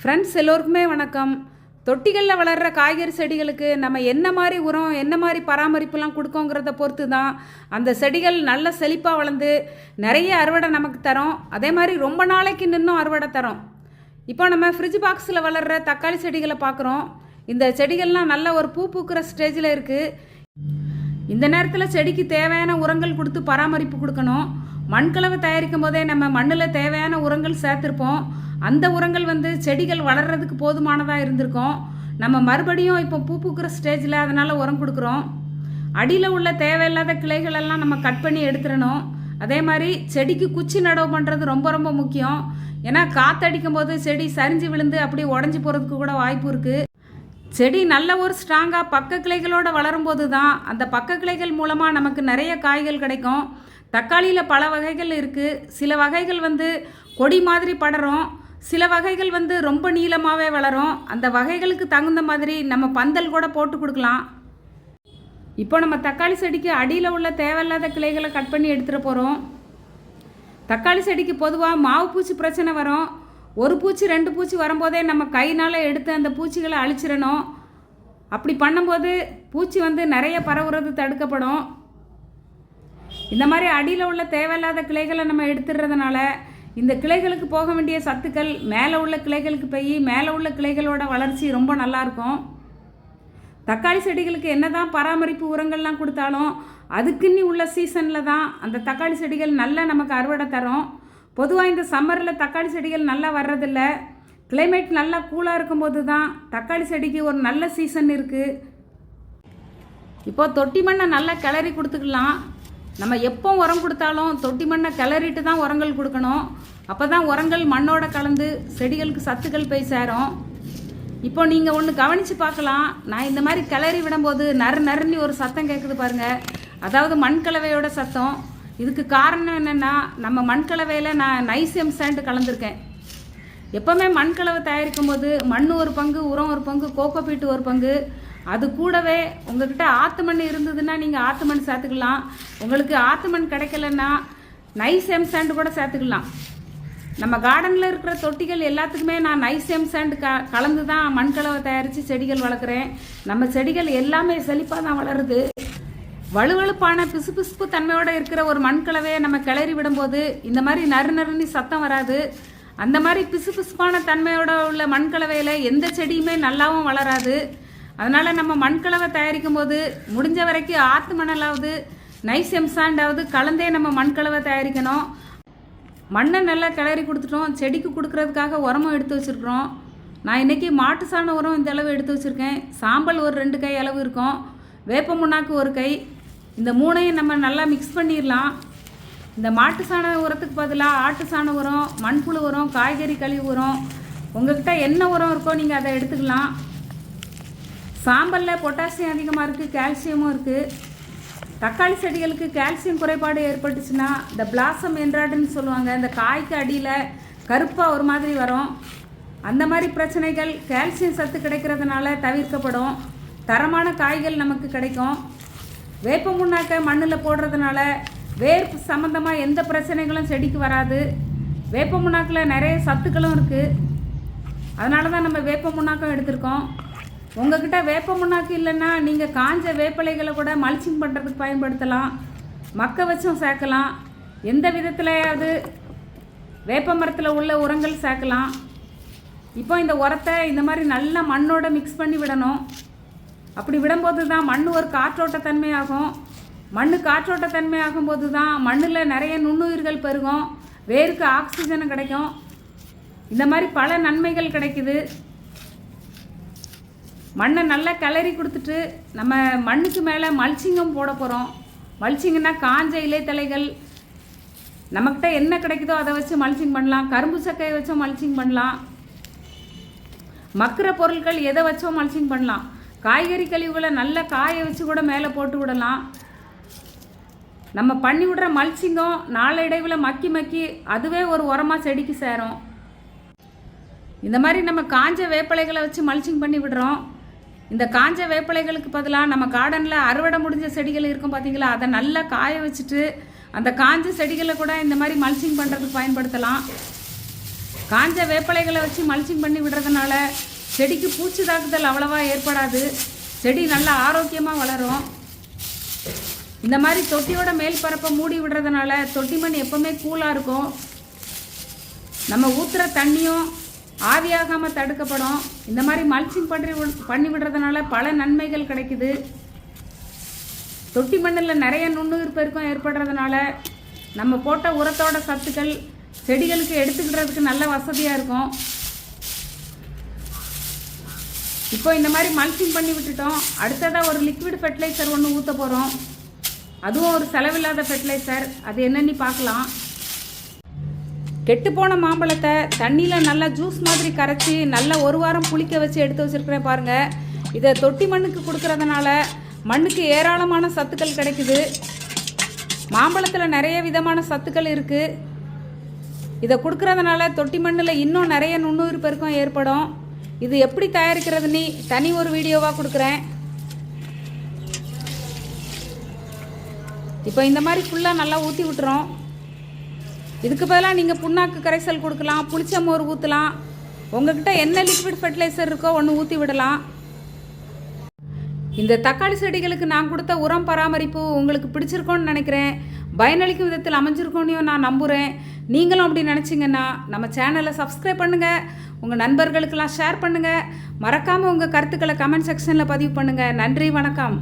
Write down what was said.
Friends எல்லோருக்குமே வணக்கம். தொட்டிகளில் வளர்கிற காய்கறி செடிகளுக்கு நம்ம என்ன மாதிரி உரம் என்ன மாதிரி பராமரிப்புலாம் கொடுக்கோங்கிறத பொறுத்து தான் அந்த செடிகள் நல்ல செழிப்பாக வளர்ந்து நிறைய அறுவடை நமக்கு தரும். அதே மாதிரி ரொம்ப நாளைக்கு நின்றும் அறுவடை தரும். இப்போ நம்ம ஃப்ரிட்ஜ் பாக்ஸில் வளர்கிற தக்காளி செடிகளை பார்க்குறோம். இந்த செடிகள்லாம் நல்ல ஒரு பூ பூக்கிற ஸ்டேஜில் இருக்குது இந்த நேரத்தில் செடிக்கு தேவையான உரங்கள் கொடுத்து பராமரிப்பு கொடுக்கணும். மண்கலவை தயாரிக்கும் போதே நம்ம மண்ணில் தேவையான உரங்கள் சேர்த்துருப்போம். அந்த உரங்கள் வந்து செடிகள் வளர்கிறதுக்கு போதுமானதாக இருந்திருக்கும். நம்ம மறுபடியும் இப்போ பூ பூக்கிற ஸ்டேஜில் அதனால் உரம் கொடுக்குறோம். அடியில் உள்ள தேவையில்லாத கிளைகள் எல்லாம் நம்ம கட் பண்ணி எடுத்துடணும். அதே மாதிரி செடிக்கு குச்சி நடவு பண்ணுறது ரொம்ப ரொம்ப முக்கியம். ஏன்னா காற்றடிக்கும் போது செடி சரிஞ்சு விழுந்து அப்படியே உடஞ்சி போகிறதுக்கு கூட வாய்ப்பு இருக்குது செடி நல்ல ஒரு ஸ்ட்ராங்காக பக்க கிளைகளோடு வளரும்போது தான் அந்த பக்க கிளைகள் மூலமாக நமக்கு நிறைய காய்கள் கிடைக்கும். தக்காளியில் பல வகைகள் இருக்குது சில வகைகள் வந்து கொடி மாதிரி படரும் சில வகைகள் வந்து ரொம்ப நீளமாகவே வளரும். அந்த வகைகளுக்கு தகுந்த மாதிரி நம்ம பந்தல் கூட போட்டு கொடுக்கலாம். இப்போ நம்ம தக்காளி செடிக்கு அடியில் உள்ள தேவையில்லாத கிளைகளை கட் பண்ணி எடுத்துகிட்டு போகிறோம் தக்காளி செடிக்கு பொதுவாக மாவு பூச்சி பிரச்சனை வரும். ஒரு பூச்சி ரெண்டு பூச்சி வரும்போதே நம்ம கைனால் எடுத்து அந்த பூச்சிகளை அழிச்சிடணும். அப்படி பண்ணும்போது பூச்சி வந்து நிறைய பரவுறது தடுக்கப்படும். இந்த மாதிரி அடியில் உள்ள தேவையில்லாத கிளைகளை நம்ம எடுத்துடுறதுனால இந்த கிளைகளுக்கு போக வேண்டிய சத்துக்கள் மேலே உள்ள கிளைகளுக்கு போய் மேலே உள்ள கிளைகளோட வளர்ச்சி ரொம்ப நல்லாயிருக்கும் தக்காளி செடிகளுக்கு என்ன தான் பராமரிப்பு உரங்கள்லாம் கொடுத்தாலும் அதுக்குன்னு உள்ள சீசனில் தான் அந்த தக்காளி செடிகள் நல்லா நமக்கு அறுவடை தரும். பொதுவாக இந்த சம்மரில் தக்காளி செடிகள் நல்லா வர்றதில்ல. கிளைமேட் நல்லா கூலாக இருக்கும்போது தான் தக்காளி செடிக்கு ஒரு நல்ல சீசன் இருக்குது இப்போ தொட்டி மண்ணை நல்லா கிளறி கொடுத்துக்கலாம். நம்ம எப்போ உரம் கொடுத்தாலும் தொட்டி மண்ணை கிளறிட்டு தான் உரங்கள் கொடுக்கணும். அப்போ தான் உரங்கள் மண்ணோட கலந்து செடிகளுக்கு சத்துக்கள் போய் சேரும். இப்போ நீங்கள் ஒன்று கவனித்து பார்க்கலாம். நான் இந்த மாதிரி கிளறி விடும்போது நறு நறுன்னு ஒரு சத்தம் கேட்குது பாருங்கள் அதாவது மண் கலவையோட சத்தம். இதுக்கு காரணம் என்னென்னா நம்ம மண் கலவையில் நான் நைசியம் சேண்டு கலந்துருக்கேன். எப்போவுமே மண் கலவை தயாரிக்கும் போது மண் ஒரு பங்கு உரம் ஒரு பங்கு கோகோ பீட்டு ஒரு பங்கு. அது கூடவே உங்ககிட்ட ஆத்து மண் இருந்ததுன்னா நீங்கள் ஆத்து மண் சேர்த்துக்கலாம் உங்களுக்கு ஆத்து மண் கிடைக்கலன்னா நைஸ் எம் சாண்டு கூட சேர்த்துக்கலாம் நம்ம கார்டனில் இருக்கிற தொட்டிகள் எல்லாத்துக்குமே நான் நைஸ் எம் சாண்டு க கலந்து தான் மண்கலவை தயாரித்து செடிகள் வளர்க்குறேன். நம்ம செடிகள் எல்லாமே செழிப்பாக தான் வளருது. வலுவழுப்பான பிசுபிசுப்பு தன்மையோட இருக்கிற ஒரு மண்கலவையை நம்ம கிளறி விடும்போது இந்த மாதிரி நறு நறுனி சத்தம் வராது. அந்த மாதிரி பிசுபிசுப்பான தன்மையோட உள்ள மண்கலவையில் எந்த செடியுமே நல்லாவும் வளராது. அதனால நம்ம மண்கலவை தயாரிக்கும் போது முடிஞ்ச வரைக்கும் ஆத்து மணலாவது நைஸ் எம்சாண்டாவது கலந்தே நம்ம மண்கலவை தயாரிக்கணும். மண்ணை நல்லா கிளறி கொடுத்துட்டோம். செடிக்கு கொடுக்கறதுக்காக உரமும் எடுத்து வச்சுருக்குறோம். நான் இன்றைக்கி மாட்டு சாண உரம் இந்த அளவு எடுத்து வச்சுருக்கேன். சாம்பல் ஒரு ரெண்டு கை அளவு இருக்கும். வேப்ப முன்னாக்கு ஒரு கை. இந்த மூணையும் நம்ம நல்லா மிக்ஸ் பண்ணிடலாம் இந்த மாட்டு சாண உரத்துக்கு பதிலாக ஆட்டு சாண உரம் மண்புழு உரம் காய்கறி கழிவு உரம் உங்கள்கிட்ட என்ன உரம் இருக்கோ நீங்கள் அதை எடுத்துக்கலாம். சாம்பலில் பொட்டாசியம் அதிகமாக இருக்குது கால்சியமும் இருக்குது தக்காளி செடிகளுக்கு கால்சியம் குறைபாடு ஏற்பட்டுச்சுன்னா இந்த பிளாசம் என்றாடுன்னு சொல்லுவாங்க. இந்த காய்க்கு அடியில் கருப்பாக ஒரு மாதிரி வரும். அந்த மாதிரி பிரச்சனைகள் கால்சியம் சத்து கிடைக்கிறதுனால தவிர்க்கப்படும். தரமான காய்கள் நமக்கு கிடைக்கும். வேப்ப முன்னாக்க மண்ணில் போடுறதுனால வேர் சம்மந்தமாக எந்த பிரச்சனைகளும் செடிக்கு வராது. வேப்ப முன்னாக்கில் நிறைய சத்துக்களும் இருக்குது அதனால தான் நம்ம வேப்ப முன்னாக்கம் எடுத்திருக்கோம். உங்ககிட்ட வேப்ப முன்னாக்கு இல்லைன்னா நீங்கள் காஞ்ச வேப்பிலைகளை கூட மல்ச்சிங் பண்ணுறதுக்கு பயன்படுத்தலாம். மக்க வச்சும் சேர்க்கலாம். எந்த விதத்துலையாவது வேப்ப மரத்தில் உள்ள உரங்கள் சேர்க்கலாம். இப்போ இந்த உரத்தை இந்த மாதிரி நல்லா மண்ணோட மிக்ஸ் பண்ணி விடணும். அப்படி விடும்போது தான் மண் ஒரு காற்றோட்ட தன்மையாகும் மண் காற்றோட்டத்தன்மை ஆகும்போது தான் மண்ணில் நிறைய நுண்ணுயிர்கள் பெருகும். வேருக்கு ஆக்சிஜன் கிடைக்கும். இந்த மாதிரி பல நன்மைகள் கிடைக்குது. மண்ணை நல்லா கிளறி கொடுத்துட்டு நம்ம மண்ணுக்கு மேலே மல்ச்சிங்கம் போட போகிறோம் மல்ச்சிங்கன்னா காஞ்ச இலைத்தலைகள். நம்மக்கிட்ட என்ன கிடைக்குதோ அதை வச்சு மல்ச்சிங் பண்ணலாம். கரும்பு சக்கையை வச்சும் மல்ச்சிங் பண்ணலாம். மக்கிற பொருட்கள் எதை வச்சோ மல்ச்சிங் பண்ணலாம். காய்கறி கழிவுகளை நல்லா காய வச்சு கூட மேலே போட்டு விடலாம். நம்ம பண்ணி விடுற மல்ச்சிங்கம் நாளடைவில் மக்கி மக்கி அதுவே ஒரு உரமாக செடிக்கு சேரும். இந்த மாதிரி நம்ம காஞ்ச வேப்பிலைகளை வச்சு மல்ச்சிங் பண்ணி விடுறோம். இந்த காஞ்ச வேப்பிலைகளுக்கு பதிலாக நம்ம கார்டனில் அறுவடை முடிஞ்ச செடிகள் இருக்கும் பார்த்தீங்களா அதை நல்லா காய வச்சுட்டு அந்த காஞ்ச செடிகளை கூட இந்த மாதிரி மல்ச்சிங் பண்ணுறதுக்கு பயன்படுத்தலாம். காஞ்ச வேப்பிலைகளை வச்சு மல்ச்சிங் பண்ணி விடுறதுனால செடிக்கு பூச்சி தாக்குதல் அவ்வளவா ஏற்படாது. செடி நல்லா ஆரோக்கியமாக வளரும். இந்த மாதிரி தொட்டியோட மேல் பரப்பை மூடி விடுறதுனால தொட்டி மண் எப்பவுமே கூலாக இருக்கும். நம்ம ஊற்றுற தண்ணியும் ஆவியாகாமல் தடுக்கப்படும். இந்த மாதிரி மல்ச்சிங் பண்ணி பண்ணி விடுறதுனால பல நன்மைகள் கிடைக்குது. தொட்டி மண்ணில் நிறைய நுண்ணுயிர் பெருக்கம் ஏற்படுறதுனால நம்ம போட்ட உரத்தோட சத்துக்கள் செடிகளுக்கு எடுத்துக்கிடுறதுக்கு நல்ல வசதியாக இருக்கும். இப்போ இந்த மாதிரி மல்ச்சிங் பண்ணி விட்டுட்டோம். அடுத்ததாக ஒரு லிக்விட் ஃபெர்டிலைசர் ஒன்று ஊற்ற போகிறோம் அதுவும் ஒரு செலவில்லாத ஃபெர்டிலைசர் அது என்னன்னு பார்க்கலாம். கெட்டுப்போன மாம்பழத்தை தண்ணியில் நல்லா ஜூஸ் மாதிரி கரைச்சி நல்லா ஒரு வாரம் புளிக்க வச்சு எடுத்து வச்சுருக்கிறேன் பாருங்கள் இதை தொட்டி மண்ணுக்கு கொடுக்கறதுனால மண்ணுக்கு ஏராளமான சத்துக்கள் கிடைக்குது. மாம்பழத்தில் நிறைய விதமான சத்துக்கள் இருக்குது இதை கொடுக்கறதுனால தொட்டி மண்ணில் இன்னும் நிறைய நுண்ணுயிர் பெருக்கம் ஏற்படும். இது எப்படி தயாரிக்கிறதுன்னு தனி ஒரு வீடியோவாக கொடுக்குறேன். இப்போ இந்த மாதிரி ஃபுல்லாக நல்லா ஊற்றி விட்டுறோம். இதுக்கு பதிலாக நீங்கள் புண்ணாக்கு கரைசல் கொடுக்கலாம் புளிச்ச மோர் ஊற்றலாம் உங்ககிட்ட என்ன லிக்விட் ஃபெர்டிலைசர் இருக்கோ ஒன்று ஊற்றி விடலாம். இந்த தக்காளி செடிகளுக்கு நான் கொடுத்த உரம் பராமரிப்பு உங்களுக்கு பிடிச்சிருக்கோன்னு நினைக்கிறேன். பயனளிக்கும் விதத்தில் அமைஞ்சிருக்கோன்னு நான் நம்புகிறேன் நீங்களும் அப்படி நினச்சிங்கன்னா நம்ம சேனலை சப்ஸ்கிரைப் பண்ணுங்கள் உங்கள் நண்பர்களுக்கெல்லாம் ஷேர் பண்ணுங்கள் மறக்காமல் உங்கள் கருத்துக்களை கமெண்ட் செக்ஷனில் பதிவு பண்ணுங்கள் நன்றி வணக்கம்.